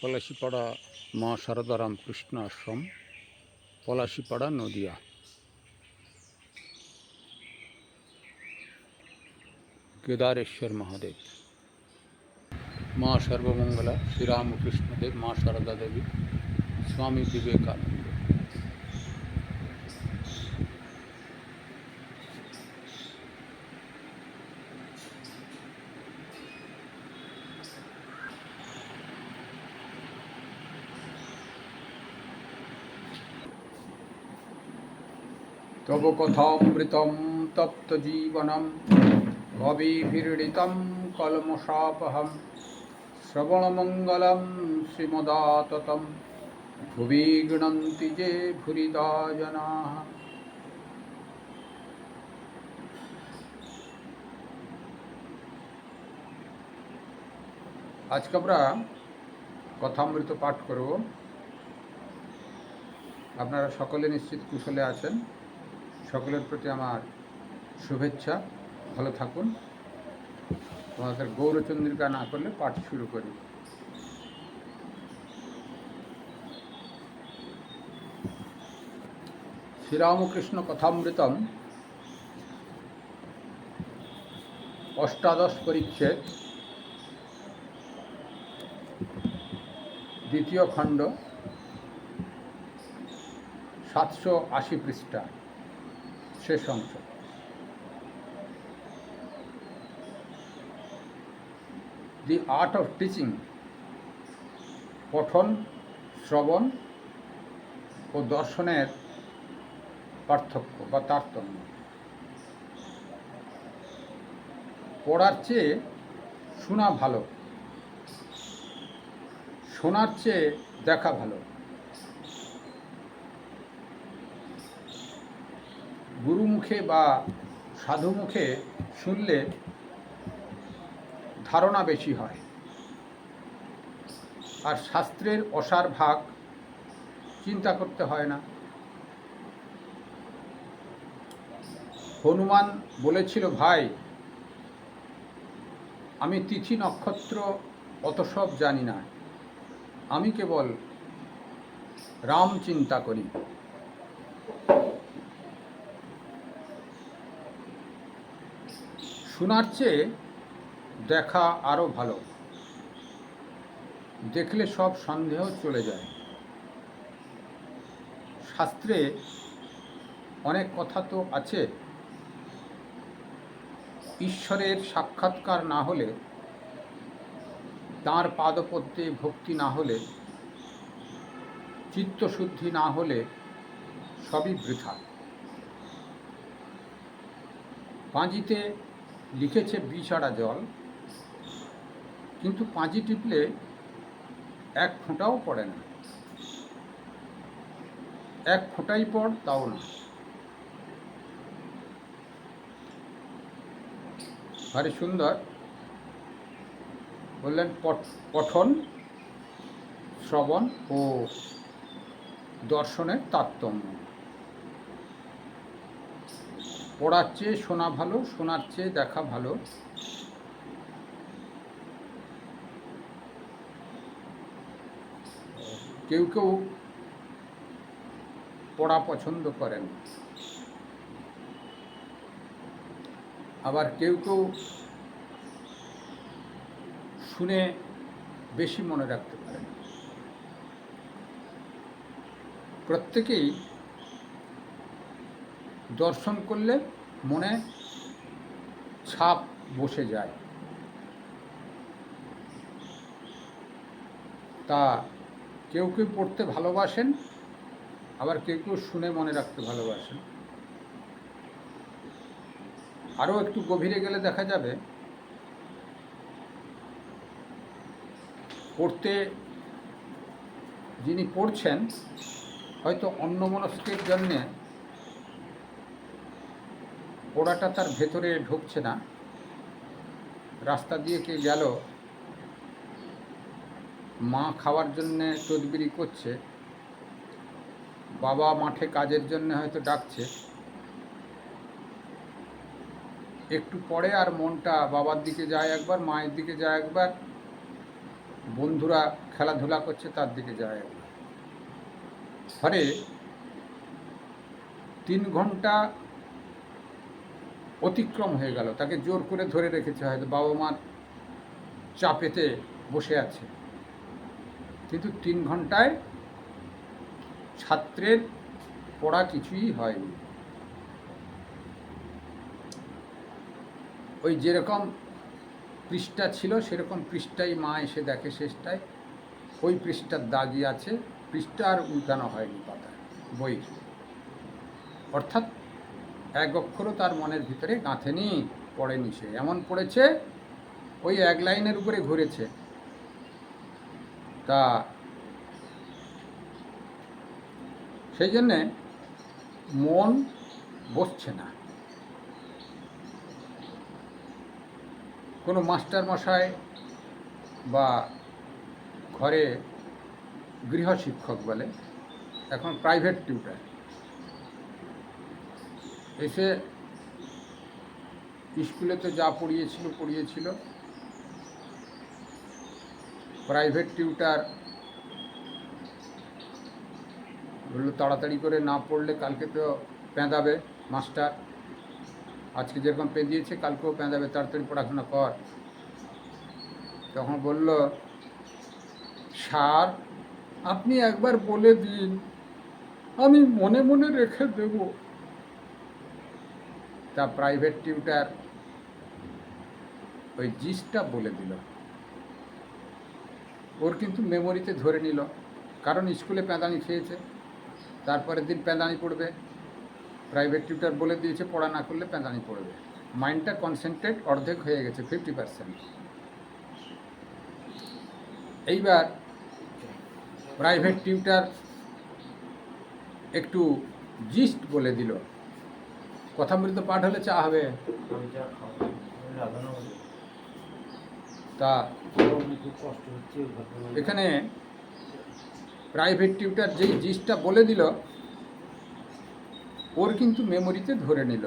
পলাশিপাড়া মা শারদারাম কৃষ্ণ আশ্রম, পলাশিপাড়া নদিয়া। কেদারেশ্বর মহাদেব। মা সর্বমঙ্গলা, শ্রীরামকৃষ্ণদেব, মা শারদা দেবী, স্বামী বিবেকানন্দ। তব কথামৃতম তপ্তজীবনম ভবিভিড়িতম কলমশাপহম শ্রবণমঙ্গলম শ্রীমদাততম ভুবি গৃণন্তি যে ভুরিদা জনা আজকে আমরা কথামৃত পাঠ করব। আপনারা সকলে নিশ্চিত কুশলে আছেন। সকলের প্রতি আমার শুভেচ্ছা। ভালো থাকুন। তোমাদের গৌরচন্দ্রিকা না করলে পাঠ শুরু করি। শ্রীরামকৃষ্ণ কথামৃতম অষ্টাদশ পরিচ্ছেদ। দ্বিতীয় খণ্ড সাতশো আশি পৃষ্ঠা। শেষ অংশ। দি আর্ট অফ টিচিং পঠন, শ্রবণ ও দর্শনের পার্থক্য বা তারতম্য। পড়ার চেয়ে শোনা ভালো, শোনার চেয়ে দেখা ভালো। গুরু মুখে বা সাধু মুখে শুনলে ধারণা বেশি হয়। আর শাস্ত্রের অসার ভাগ চিন্তা করতে হয় না। হনুমান বলেছিল, ভাই, আমি তিথি নক্ষত্র অত সব জানি না। আমি কেবল রাম চিন্তা করি। শোনার চেয়ে দেখা আরও ভালো। দেখলে সব সন্দেহ চলে যায়। শাস্ত্রে অনেক কথা তো আছে। ঈশ্বরের সাক্ষাৎকার না হলে, তাঁর পাদপদ্মে ভক্তি না হলে, চিত্তশুদ্ধি না হলে সবই বৃথা। পাঁজিতে লিখেছে বিষাড়া জল, কিন্তু পাঁজি টিপলে এক ফোঁটাও পড়ে না। এক ফোঁটাই পড়, তাও না। ভারী সুন্দর। বললেন, পঠ- পঠন, শ্রবণ ও দর্শনের তারতম্য। পড়ার চেয়ে শোনা ভালো, শোনার চেয়ে দেখা ভালো। কেউ কেউ পড়া পছন্দ করেন। আবার কেউ কেউ শুনে বেশি মনে রাখতে পারেন। প্রত্যেকেই দর্শন করলে মনে ছাপ বসে যায়। তা কেউ কেউ পড়তে ভালোবাসেন, আবার কেউ কেউ শুনে মনে রাখতে ভালোবাসেন। আরও একটু গভীরে গেলে দেখা যাবে, পড়তে যিনি পড়ছেন, হয়তো অন্যমনস্কের জন্যে পড়াটা তার ভেতরে ঢুকছে না। রাস্তা দিয়ে কে গেল? মা খাওয়ার জন্যে তদবিরি করছে। বাবা মাঠে কাজের জন্য হয়তো ডাকছে। একটু পরে আর মনটা বাবার দিকে যায় একবার, মায়ের দিকে যায় একবার। বন্ধুরা খেলাধুলা করছে, তার দিকে যায় একবার। ফলে তিন ঘণ্টা অতিক্রম হয়ে গেল। তাকে জোর করে ধরে রেখেছে হয়তো বাবা মার চাপেতে বসে আছে। কিন্তু তিন ঘন্টায় ছাত্রের পড়া কিছুই হয়নি। ওই যেরকম পৃষ্ঠা ছিল, সেরকম পৃষ্ঠাই মা এসে দেখে শেষটায়, ওই পৃষ্ঠার দাগই আছে। পৃষ্ঠা আর উল্টানো হয়নি পাতা বই অর্থাৎ এক অক্ষরও তার মনের ভিতরে গাঁথেনি, পড়েনি সে। এমন পড়েছে, ওই এক লাইনের উপরে ঘুরেছে। তা সেই জন্যে মন বসছে না। কোনো মাস্টার মশাই বা ঘরে গৃহশিক্ষক বলে, এখন প্রাইভেট টিউটার। এসে স্কুলে তো যা পড়িয়েছিল পড়িয়েছিল। প্রাইভেট টিউটার বলল, তাড়াতাড়ি করে না পড়লে কালকে তো পেঁদাবে মাস্টার আজকে যেরকম পেঁদিয়েছে, কালকেও পেঁদাবে, তাড়াতাড়ি পড়াশোনা কর। তখন বলল, স্যার, আপনি একবার বলে দিন। আমি মনে মনে রেখে দেব। তা প্রাইভেট টিউটার ওই জিসটা বলে দিল। ওর কিন্তু মেমোরিতে ধরে নিল। কারণ স্কুলে প্যাঁদানি খেয়েছে। তারপরের দিন প্যাঁদানি পড়বে। প্রাইভেট টিউটার বলে দিয়েছে, পড়া না করলে প্যাঁদানি পড়বে। মাইন্ডটা কনসেন্ট্রেট অর্ধেক হয়ে গেছে ফিফটি পার্সেন্ট এইবার প্রাইভেট টিউটার একটু জিস্ট বলে দিল। কথামৃত পাঠ হলে চা হবে। তা এখানে প্রাইভেট টিউটার যেই জিসটা বলে দিল ওর কিন্তু মেমোরিতে ধরে নিল।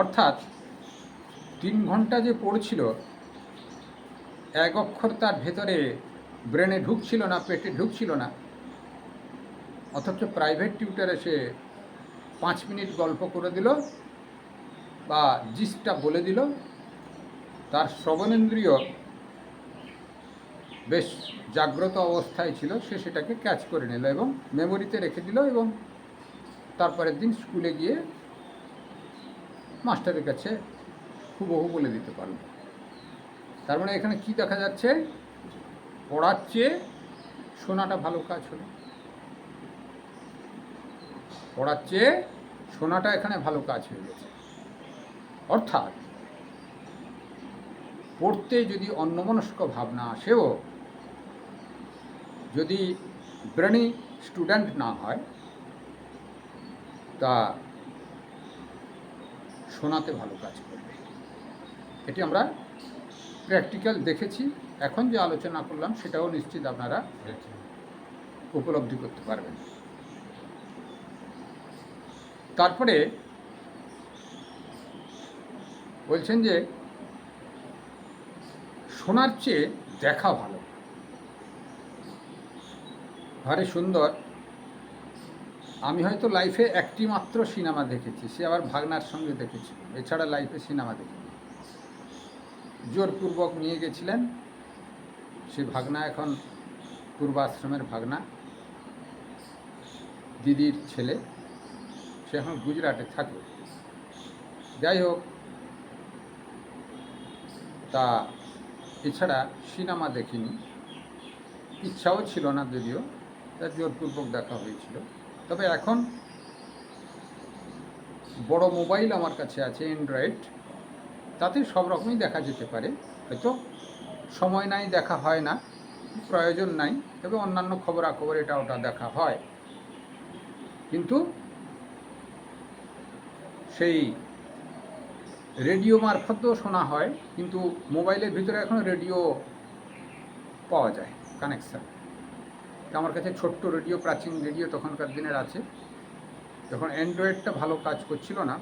অর্থাৎ তিন ঘণ্টা যে পড়ছিল এক অক্ষর তার ভেতরে ব্রেনে ঢুকছিল না পেটে ঢুকছিল না। অথচ প্রাইভেট টিউটার এসে পাঁচ মিনিট গল্প করে দিল বা জিসটা বলে দিল। তার শ্রবণেন্দ্রিয় বেশ জাগ্রত অবস্থায় ছিল, সে সেটাকে ক্যাচ করে নিল এবং মেমোরিতে রেখে দিল এবং তারপরের দিন স্কুলে গিয়ে মাস্টারের কাছে হুবহু বলে দিতে পারল। তার মানে এখানে কি দেখা যাচ্ছে? পড়ার চেয়ে শোনাটা ভালো কাজ হলো। পড়ার চেয়ে শোনাটা এখানে ভালো কাজ হয়ে গেছে। অর্থাৎ পড়তে যদি অন্যমনস্ক ভাবনা আসেও যদি ব্রেনি স্টুডেন্ট না হয় তা শোনাতে ভালো কাজ করবে। এটি আমরা প্র্যাকটিক্যাল দেখেছি। এখন যে আলোচনা করলাম সেটাও নিশ্চিত আপনারা উপলব্ধি করতে পারবেন। তারপরে বলছেন যে শোনার চেয়ে দেখা ভালো। ভারী সুন্দর। আমি হয়তো লাইফে একটি মাত্র সিনেমা দেখেছি, সে আবার ভাগনার সঙ্গে দেখেছি। এছাড়া লাইফে সিনেমা দেখিনি। জোরপূর্বক নিয়ে গেছিলেন। সে ভাগনা এখন পূর্বাশ্রমের ভাগনা। দিদির ছেলে। সে এখন গুজরাটে থাকে যাই হোক, তা এছাড়া সিনেমা দেখিনি। ইচ্ছাও ছিল না যদিও, তা জোরপূর্বক দেখা হয়েছিল। তবে এখন বড় মোবাইল আমার কাছে আছে অ্যান্ড্রয়েড তাতে সব রকমই দেখা যেতে পারে। হয়তো সময় নাই, দেখা হয় না, প্রয়োজন নাই, তবে অন্যান্য খবরাখবর এটা ওটা দেখা হয়। কিন্তু সেই রেডিও মারফতও শোনা হয়, কিন্তু মোবাইলের ভিতরে এখন রেডিও পাওয়া যায় কানেকশান আমার কাছে ছোট্ট রেডিও, প্রাচীন রেডিও তখনকার দিনের আছে। যখন অ্যান্ড্রয়েডটা ভালো কাজ করছিল না,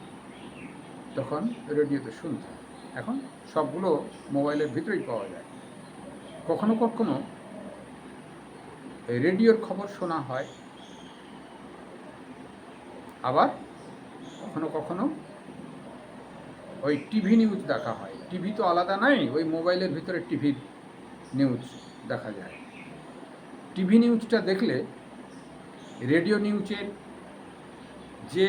তখন রেডিওতে শুনতাম। এখন সবগুলো মোবাইলের ভিতরেই পাওয়া যায়। কখনো কখনো রেডিওর খবর শোনা হয়, আবার কখনো কখনো ওই টিভি নিউজ দেখা হয়। টিভি তো আলাদা নাই, ওই মোবাইলের ভিতরে টিভির নিউজ দেখা যায়। টিভি নিউজটা দেখলে রেডিও নিউজের যে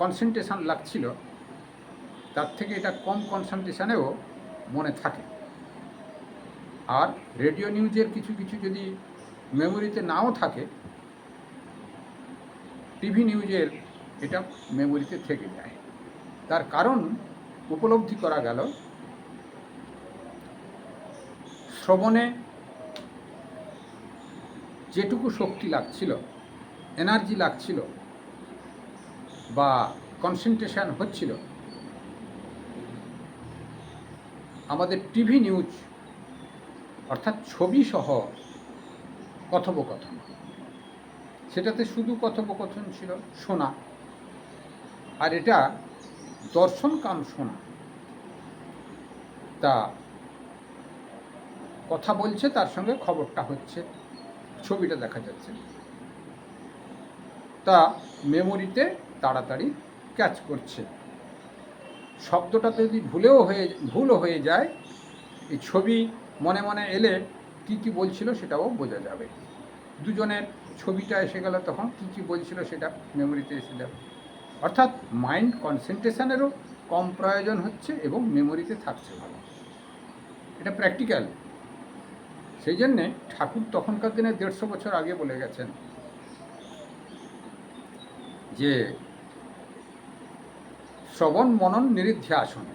কনসেন্ট্রেশন লাগছিল, তার থেকে এটা কম কনসেন্ট্রেশনেও মনে থাকে। আর রেডিও নিউজের কিছু কিছু যদি মেমোরিতে নাও থাকে, টিভি নিউজের এটা মেমোরিতে থেকে যায়। তার কারণ উপলব্ধি করা গেল শ্রবণে যেটুকু শক্তি লাগছিল এনার্জি লাগছিল বা কনসেন্ট্রেশন হচ্ছিল, আমাদের টিভি নিউজ অর্থাৎ ছবি সহ কথোপকথন। সেটাতে শুধু কথোপকথন ছিল, শোনা। আর এটা দর্শন কাম শোনা। তা কথা বলছে, তার সঙ্গে খবরটা হচ্ছে, ছবিটা দেখা যাচ্ছে। তা মেমোরিতে তাড়াতাড়ি ক্যাচ করছে। শব্দটা যদি ভুলেও হয়ে, ভুলও হয়ে যায়, এই ছবি মনে মনে এলে কি কি বলছিল সেটাও বোঝা যাবে। দুজনের ছবিটা এসে গেলে তখন, কি কি বলছিল সেটা মেমোরিতে এসে যাবে। অর্থাৎ মাইন্ড কনসেন্ট্রেশনেরও কম প্রয়োজন হচ্ছে এবং মেমোরিতে থাকছে ভালো। এটা প্র্যাকটিক্যাল সেই জন্যে ঠাকুর তখনকার দিনে দেড়শো বছর আগে বলে গেছেন যে, শ্রবণ মনন নিরিধ্যাসন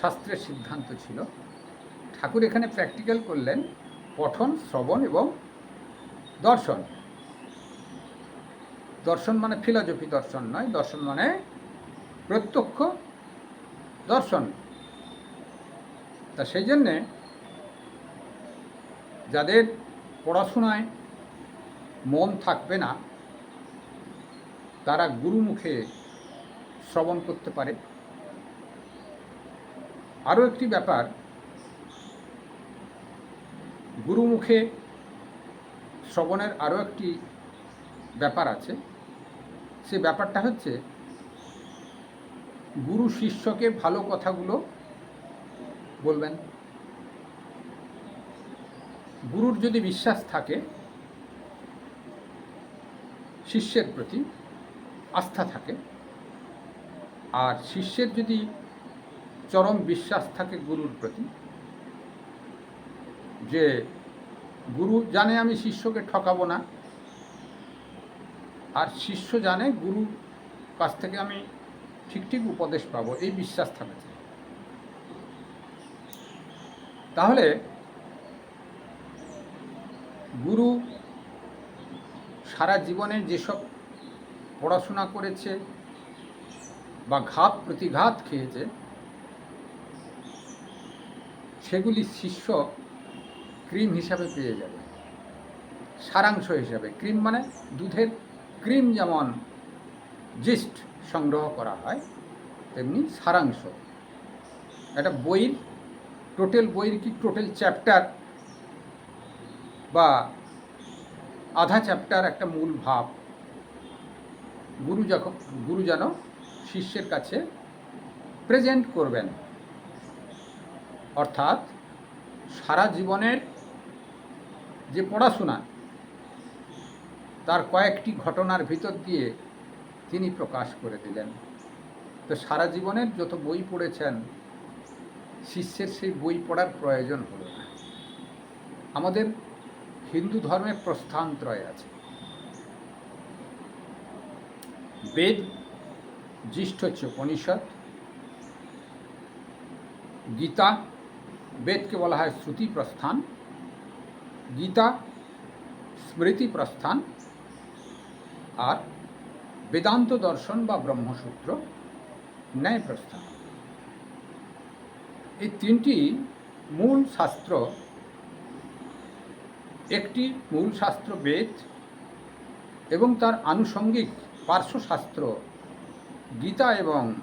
শাস্ত্রের সিদ্ধান্ত ছিল। ঠাকুর এখানে প্র্যাকটিক্যাল করলেন, পঠন, শ্রবণ এবং দর্শন। দর্শন মানে ফিলসফি দর্শন নয়, দর্শন মানে প্রত্যক্ষ দর্শন। তা সেই জন্যে যাদের পড়াশোনায় মন থাকবে না, তারা গুরুমুখে শ্রবণ করতে পারে। আরও একটি ব্যাপার, গুরুমুখে শ্রবণের আরও একটি ব্যাপার আছে। সে ব্যাপারটা হচ্ছে, গুরু শিষ্যকে ভালো কথাগুলো বলবেন। গুরুর যদি বিশ্বাস থাকে, শিষ্যের প্রতি আস্থা থাকে, আর শিষ্যের যদি চরম বিশ্বাস থাকে গুরুর প্রতি, যে গুরু জানে আমি শিষ্যকে ঠকাবো না আর শিষ্য জানে গুরুর কাছ থেকে আমি ঠিক ঠিক উপদেশ পাবো, এই বিশ্বাস থাকে তাহলে গুরু সারা জীবনে যেসব পড়াশোনা করেছে বা ঘাত প্রতিঘাত খেয়েছে, সেগুলি শিষ্য ক্রিম হিসাবে পেয়ে যাবে, সারাংশ হিসাবে। ক্রিম মানে দুধের ক্রিম যেমন জিস্ট সংগ্রহ করা হয়, তেমনি সারাংশ। একটা বইয়ের, টোটাল বইয়ের কি টোটাল চ্যাপ্টার বা আধা চ্যাপ্টার একটা মূল ভাব। গুরু যখন, গুরু যেন শিষ্যের কাছে প্রেজেন্ট করবেন। অর্থাৎ সারা জীবনের যে পড়াশোনা তার কয়েকটি ঘটনার ভিতর দিয়ে তিনি প্রকাশ করে দিলেন। তো সারা জীবনের যত বই পড়েছেন, শিষ্যের সেই বই পড়ার প্রয়োজন হলো না। আমাদের হিন্দু ধর্মের প্রস্থানত্রয় আছে। বেদ জ্যেষ্ঠ হচ্ছে উপনিষদ গীতা, বেদকে বলা হয় শ্রুতি প্রস্থান, গীতা, স্মৃতি প্রস্থান আর বেদান্ত দর্শন বা ব্রহ্মসূত্র ন্যায় প্রস্থান এই তিনটি মূল শাস্ত্র, একটি মূল শাস্ত্র বেদ এবং তার আনুষঙ্গিক পার্শ্বশাস্ত্র গীতা এবং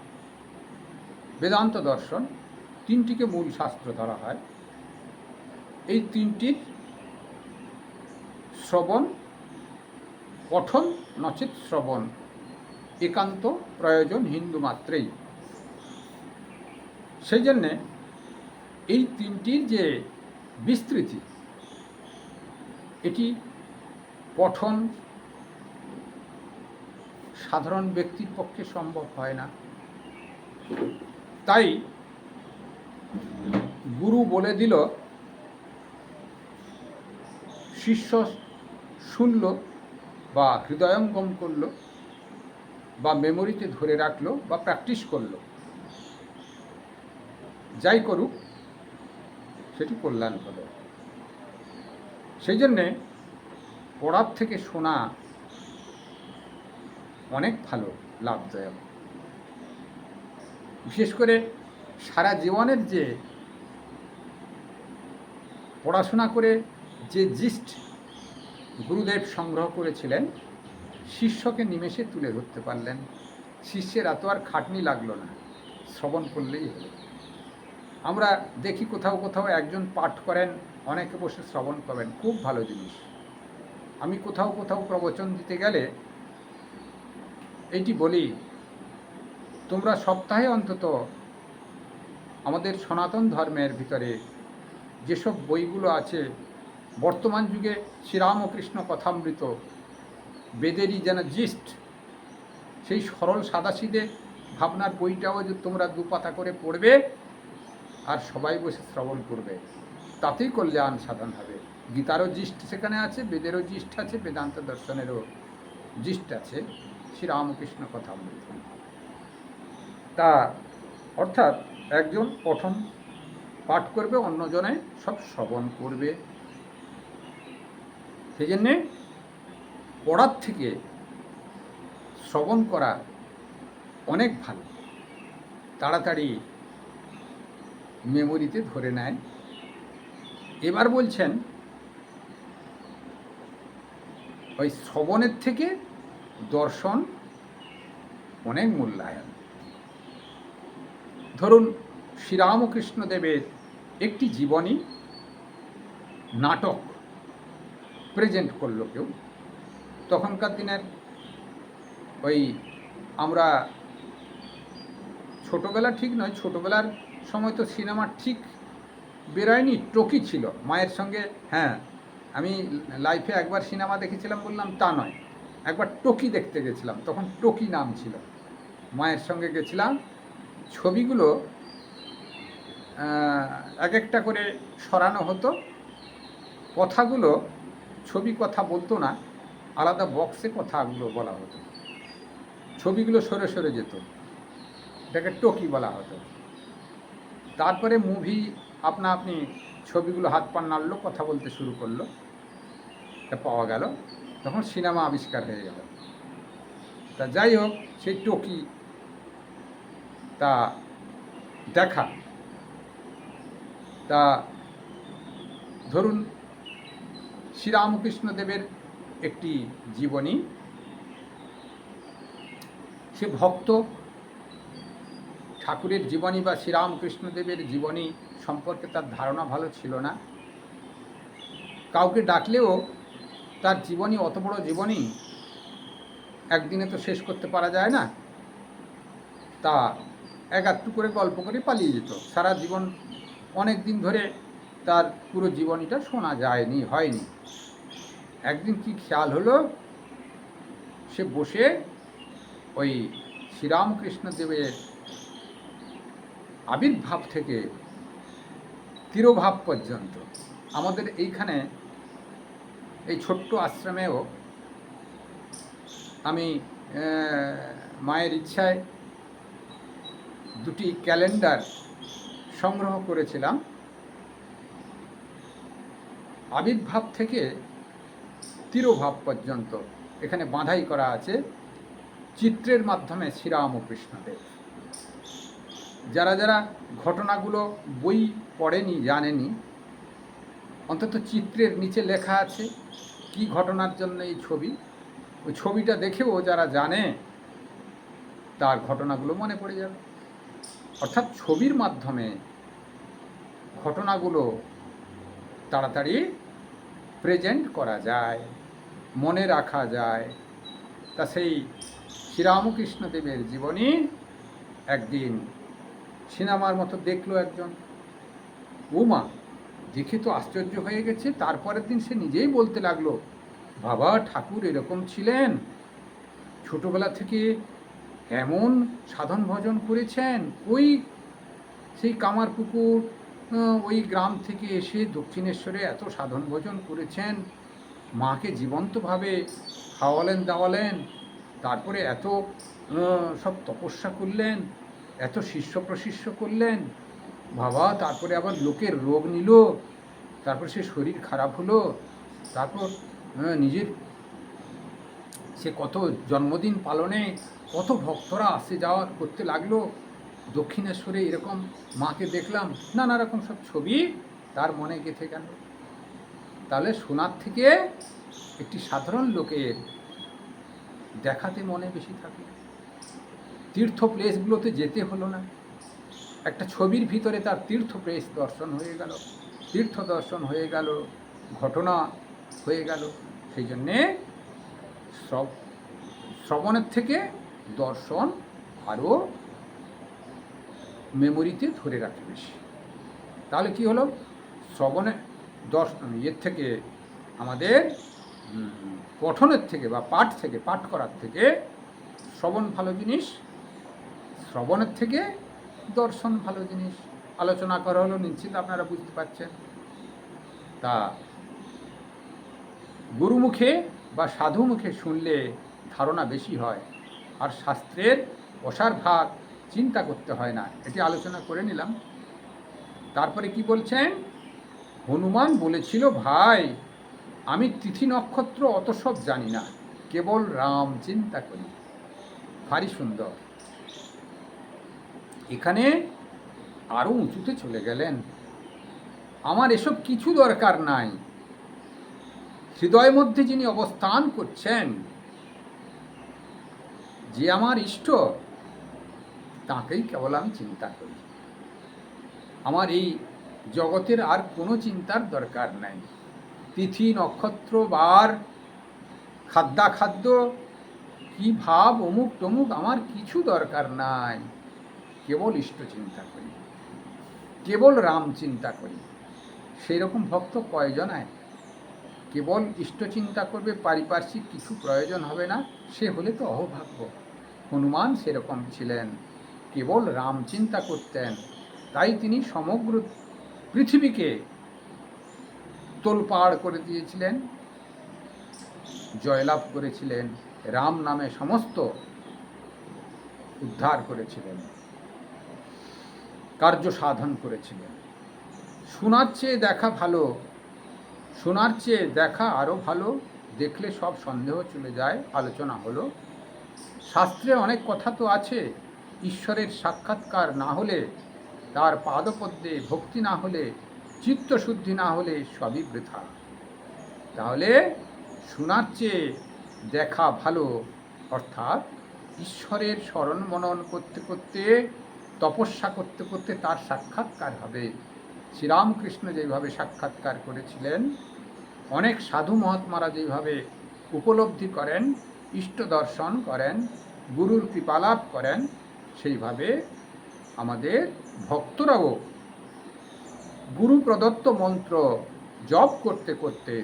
বেদান্ত দর্শন তিনটিকে মূল শাস্ত্র ধরা হয়। এই তিনটির শ্রবণ, পঠন নচেত শ্রবণ, একান্ত প্রয়োজন হিন্দু মাত্রেই। সেই জন্যে এই তিনটির যে বিস্তৃতি, এটি পঠন সাধারণ ব্যক্তির পক্ষে সম্ভব হয় না। তাই গুরু বলে দিল, শিষ্য শুনল বা হৃদয়ঙ্গম করল, বা মেমোরিতে ধরে রাখল, বা প্র্যাকটিস করল। যাই করুক, সেটি কল্যাণ হলো সেই জন্যে পড়ার থেকে শোনা অনেক ভালো, লাভদায়ক। বিশেষ করে সারা জীবনের যে পড়াশোনা করে যে জিস্ট গুরুদেব সংগ্রহ করেছিলেন, শিষ্যকে নিমেষে তুলে ধরতে পারলেন। শিষ্যের এত আর খাটনি লাগল না, শ্রবণ করলেই হলো। আমরা দেখি কোথাও কোথাও একজন পাঠ করেন, অনেকে বসে শ্রবণ করেন, খুব ভালো জিনিস। আমি কোথাও কোথাও প্রবচন দিতে গেলে এইটি বলি, তোমরা সপ্তাহে অন্তত আমাদের সনাতন ধর্মের ভিতরে যেসব বইগুলো আছে বর্তমান যুগে শ্রীরামকৃষ্ণ কথামৃত বেদেরই যেন জিস্ট সেই সরল সাদাসিদে ভাবনার বইটাও যে তোমরা দু পাতা করে পড়বে আর সবাই বসে শ্রবণ করবে। তাতেই কল্যাণ সাধন হবে। গীতারও জিষ্ট সেখানে আছে, বেদেরও জিষ্ট আছে, বেদান্ত দর্শনেরও জিষ্ট আছে শ্রীরামকৃষ্ণ কথা কথামৃত। তা অর্থাৎ একজন প্রথম পাঠ করবে, অন্যজনে সব শ্রবণ করবে। সেই জন্যে পড়ার থেকে শ্রবণ করা অনেক ভালো। তাড়াতাড়ি মেমোরিতে ধরে নেয়। এবার বলছেন, ওই শ্রবণের থেকে দর্শন অনেক মূল্যায়ন। ধরুন, শ্রীরামকৃষ্ণদেবের একটি জীবনী, নাটক প্রেজেন্ট করল কেউ। তখনকার দিনের ওই আমরা ছোটোবেলা ঠিক নয়, ছোটোবেলার সময় তো সিনেমা ঠিক বেরোয়নি, টকি ছিল। মায়ের সঙ্গে হ্যাঁ আমি লাইফে একবার সিনেমা দেখেছিলাম বললাম তা নয়। একবার টকি দেখতে গেছিলাম, তখন টকি নাম ছিল। মায়ের সঙ্গে গেছিলাম, ছবিগুলো এক একটা করে সরানো হতো। কথাগুলো ছবি কথা বলতো না, আলাদা বক্সে কথাগুলো বলা হতো। ছবিগুলো সরে সরে যেত। এটাকে টকি বলা হতো। তারপরে মুভি আপনা আপনি ছবিগুলো হাত পা নাড়লো, কথা বলতে শুরু করল। এটা পাওয়া গেল। তখন সিনেমা আবিষ্কার হয়ে গেল। তা যাই হোক, সেই টকি তা দেখা। তা ধরুন শ্রীরামকৃষ্ণদেবের একটি জীবনী। সে ভক্ত, ঠাকুরের জীবনী বা শ্রীরামকৃষ্ণদেবের জীবনী সম্পর্কে তার ধারণা ভালো ছিল না। কাউকে ডাকলেও তার জীবনী, অত বড় জীবনী একদিনে তো শেষ করতে পারা যায় না। তা এক আধটু করে গল্প করে পালিয়ে যেত। সারা জীবন অনেক দিন ধরে তার পুরো জীবনীটা শোনা যায়নি, হয়নি। একদিন কি খেয়াল হলো? সে বসে ওই শ্রীরামকৃষ্ণদেবের আবির্ভাব থেকে তিরোভাব পর্যন্ত। আমাদের এইখানে এই ছোট্ট আশ্রমেও আমি মায়ের ইচ্ছায় দুটি ক্যালেন্ডার সংগ্রহ করেছিলাম। আবির্ভাব থেকে তিরোভাব পর্যন্ত এখানে বাঁধাই করা আছে চিত্রের মাধ্যমে শ্রীরাম ও কৃষ্ণদেব যারা যারা ঘটনাগুলো বই পড়েনি, জানেনি, অন্তত চিত্রের নিচে লেখা আছে কি ঘটনার জন্য এই ছবি। ওই ছবিটা দেখেও যারা জানে, তার ঘটনাগুলো মনে পড়ে যাবে। অর্থাৎ ছবির মাধ্যমে ঘটনাগুলো তাড়াতাড়ি প্রেজেন্ট করা যায় মনে রাখা যায়। তা সেই শ্রীরামকৃষ্ণদেবের জীবনী একদিন সিনেমার মতো দেখল একজন। উমা দেখে তো আশ্চর্য হয়ে গেছে তারপরের দিন সে নিজেই বলতে লাগল বাবা ঠাকুর এরকম ছিলেন। ছোটবেলা থেকে এমন সাধন ভজন করেছেন ওই সেই কামারপুকুর আহ, ওই গ্রাম থেকে এসে দক্ষিণেশ্বরে এত সাধন ভোজন করেছেন, মাকে জীবন্তভাবে খাওয়ালেন, দাওয়ালেন, তারপরে এত সব তপস্যা করলেন, এত শিষ্য প্রশিষ্য করলেন, বাবা তারপরে আবার লোকের রোগ নিল, তারপর সে শরীর খারাপ হলো, তারপর নিজের সে কত জন্মদিন পালনে, কত ভক্তরা আসে যাওয়া করতে লাগল দক্ষিণেশ্বরে এরকম মাকে দেখলাম, নানা রকম সব ছবি, তার মনে গেঁথে গেল। তাহলে শোনার থেকে একটি সাধারণ লোকের দেখাতে মনে বেশি থাকে। তীর্থ প্লেসগুলোতে যেতে হলো না। একটা ছবির ভিতরে তার তীর্থ প্লেস দর্শন হয়ে গেল। তীর্থ দর্শন হয়ে গেল, ঘটনা হয়ে গেল। সেই জন্যে শ্রব, শ্রবণের থেকে দর্শন আরও মেমোরিতে ধরে রাখে বেশি। তাহলে কি হলো? শ্রবণে দর্শন ইয়ের থেকে আমাদের পঠনের থেকে বা পাঠ থেকে, পাঠ করার থেকে শ্রবণ ভালো জিনিস, শ্রবণের থেকে দর্শন ভালো জিনিস। আলোচনা করা হলো, নিশ্চিত আপনারা বুঝতে পারছেন। তা গুরুমুখে বা সাধু মুখে শুনলে ধারণা বেশি হয়, আর শাস্ত্রের অসার ভাগ চিন্তা করতে হয় না। এটি আলোচনা করে নিলাম। তারপরে কি বলছেন? হনুমান বলেছিল, ভাই, আমি তিথি নক্ষত্র অত সব জানি না। কেবল রাম চিন্তা করি। ভারী সুন্দর। এখানে আরও উঁচুতে চলে গেলেন। আমার এসব কিছু দরকার নাই। হৃদয়ের মধ্যে যিনি অবস্থান করছেন, যে আমার ইষ্ট তাকেই কেবল আমি চিন্তা করি। আমার এই জগতের আর কোনো চিন্তার দরকার নাই। তিথি, নক্ষত্র, বার, খাদ্যাখাদ্য, কি ভাব, অমুক তমুক, আমার কিছু দরকার নাই। কেবল ইষ্ট চিন্তা করি। কেবল রাম চিন্তা করি। সেই রকম ভক্ত কয়জনায় কেবল ইষ্ট চিন্তা করবে, পারিপার্শ্বিক কিছু প্রয়োজন হবে না, সে হলে তো অহভাগ্য। হনুমান সেরকম ছিলেন। কেবল রাম চিন্তা করতেন। তাই তিনি সমগ্র পৃথিবীকে তোলপাড় করে দিয়েছিলেন, জয়লাভ করেছিলেন, রাম নামে সমস্ত উদ্ধার করেছিলেন, কার্য সাধন করেছিলেন। শোনার চেয়ে দেখা ভালো শোনার চেয়ে দেখা আরও ভালো, দেখলে সব সন্দেহ চলে যায়, আলোচনা হলো। শাস্ত্রে অনেক কথা তো আছে ঈশ্বরের সাক্ষাৎকার না হলে, তার পাদপদ্মে ভক্তি না হলে, চিত্তশুদ্ধি না হলে সবই বৃথা। তাহলে শোনার চেয়ে দেখা ভালো, অর্থাৎ ঈশ্বরের স্মরণ মনন করতে করতে, তপস্যা করতে করতে তার সাক্ষাৎকার হবে। শ্রীরামকৃষ্ণ যেভাবে সাক্ষাৎকার করেছিলেন, অনেক সাধু মহাত্মারা যেভাবে উপলব্ধি করেন, ইষ্ট দর্শন করেন, গুরুর কৃপালাভ করেন সেইভাবে আমাদের ভক্তরাও গুরু প্রদত্ত মন্ত্র জপ করতে করতে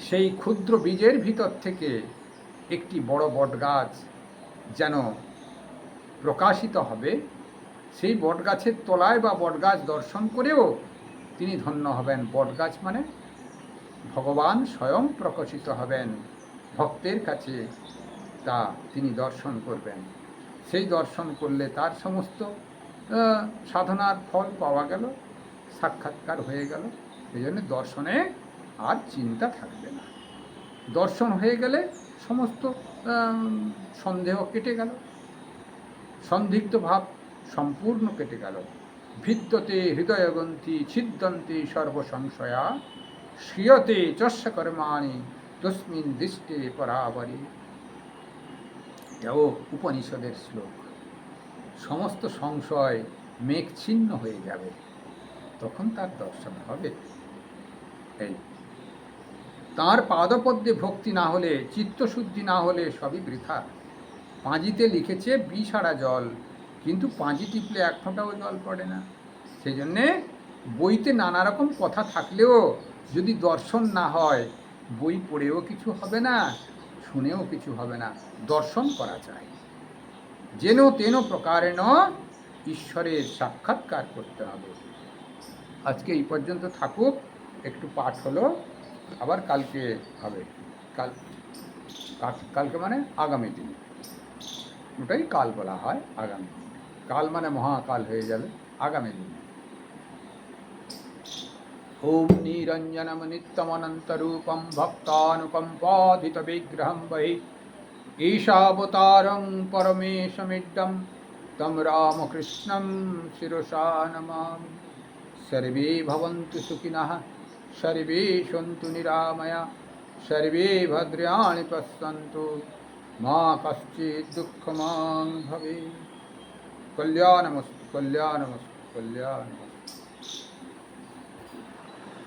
সেই ক্ষুদ্র বীজের ভিতর থেকে একটি বড় বটগাছ যেন প্রকাশিত হবে। সেই বটগাছের তলায় বা বটগাছ দর্শন করেও তিনি ধন্য হবেন। বটগাছ মানে ভগবান স্বয়ং প্রকাশিত হবেন। ভক্তের কাছে তা তিনি দর্শন করবেন। সেই দর্শন করলে তার সমস্ত সাধনার ফল পাওয়া গেল, সাক্ষাৎকার হয়ে গেল। এই জন্য দর্শনে আর চিন্তা থাকবে না। দর্শন হয়ে গেলে সমস্ত সন্দেহ কেটে গেল। সন্দিগ্ধ ভাব সম্পূর্ণ কেটে গেল। ভিদ্যতে হৃদয়গ্রন্থি ছিদ্যন্তে সর্বসংশয়া শ্রিয়তে চস্য তস্মিন দৃষ্টে পরাবরী। এটাও উপনিষদের শ্লোক। সমস্ত সংশয় মেঘ ছিন্ন হয়ে যাবে। তখন তার দর্শন হবে। এই, তাঁর পাদপদ্মে ভক্তি না হলে, চিত্তশুদ্ধি না হলে সবই বৃথা। পাঁজিতে লিখেছে বিষাড়া জল, কিন্তু পাঁজি টিপলে এক ফোঁটাও জল পড়ে না। সেই জন্যে বইতে নানা রকম কথা থাকলেও যদি দর্শন না হয়, বই পড়েও কিছু হবে না। শুনেও কিছু হবে না। দর্শন করা চাই যেন তেন প্রকারে প্রকারেণ ঈশ্বরের সাক্ষাৎকার করতে হবে। আজকে এই পর্যন্ত থাকুক, একটু পাঠ হলো, আবার কালকে হবে। কাল- কালকে মানে আগামী দিন। ওটাই কাল বলা হয়, আগামী কাল মানে মহাকাল হয়ে যাবে, আগামী দিন। ॐ नीरञ्जनमनित्तमनन्तरूपं भक्तानुकम्पादितविग्रहं वहि ईशावतारं परमेशमिड्डं तं रामकृष्णं शिरसा नमामि। सर्वे भवन्तु सुखिनः, सर्वे सन्तु निरामया, सर्वे भद्राणि पश्यन्तु, मा कश्चित् दुःखमान् भवेत्। कल्याणमस्तु कल्याणमस्तु कल्याणमस्तु।